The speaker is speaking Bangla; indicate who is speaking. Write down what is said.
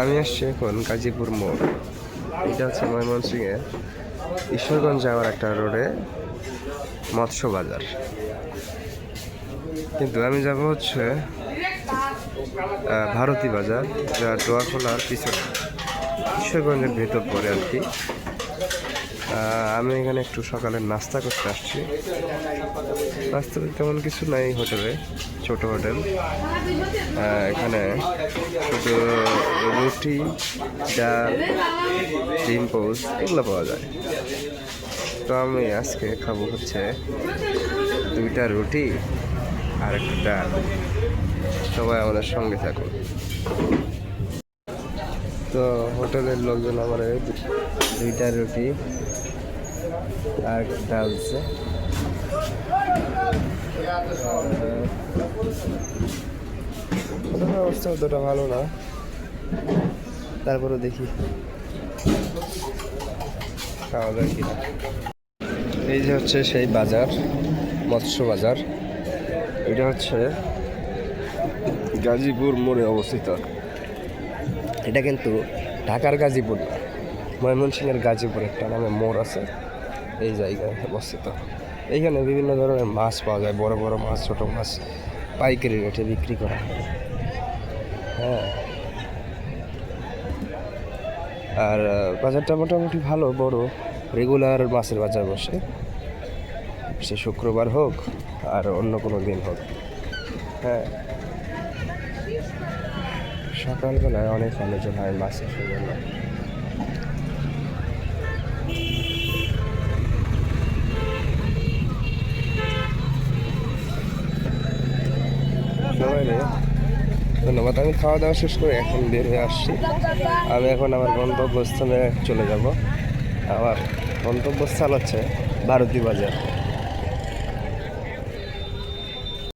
Speaker 1: আমি আসছি এখন গাজীপুর মোড়। এটা হচ্ছে ময়মনসিংহে ঈশ্বরগঞ্জ যাওয়ার একটা রোডে মৎস্য বাজার কিন্তু আমি যাব হচ্ছে ভারতী বাজার, যা দোয়াখোলার পিছনে। ঈশ্বরগঞ্জের ভেতর পড়ে আর কি। আমি এখানে একটু সকালে নাস্তা করতে আসছি। নাস্তা তেমন কিছু নাই হোটেলে, ছোট হোটেল। এখানে শুধু রুটি, ডাল, ডিম এগুলো পাওয়া যায়। তো আমি আজকে খাব হচ্ছে দুইটা রুটি আর একটা ডাল। সবাই আমাদের সঙ্গে থাকুন। তো হোটেলের লোকজন আমার দুইটা রুটি আর ডাল অবস্থা অতটা ভালো না। তারপরে দেখি। খাওয়া কিনা। এই যে হচ্ছে সেই বাজার, মৎস্য বাজার। এটা হচ্ছে গাজীপুর মোড়ে অবস্থিত। এটা কিন্তু ঢাকার গাজীপুর না। ময়মনসিংহের গাজীপুর একটা নামে মোড় আছে। এই জায়গায় অবস্থিত। এইখানে বিভিন্ন ধরনের মাছ পাওয়া যায়, বড় বড় মাছ, ছোট মাছ, পাইকারি রেটে বিক্রি করা হয়। হ্যাঁ। আর বাজারটা মোটামুটি ভালো, বড়। রেগুলার মাছের বাজার বসে। সে শুক্রবার হোক আর অন্য কোনো দিন হোক। হ্যাঁ। সকালবেলায় অনেক আলোচনা হয় মাছের জন্য। সবাই ধন্যবাদ, আমি খাওয়া দাওয়া শেষ করে এখন বের হয়ে আসছি। আমি এখন আমার গন্তব্যস্থানে চলে যাব। আমার গন্তব্যস্থল হচ্ছে ভারতী বাজার।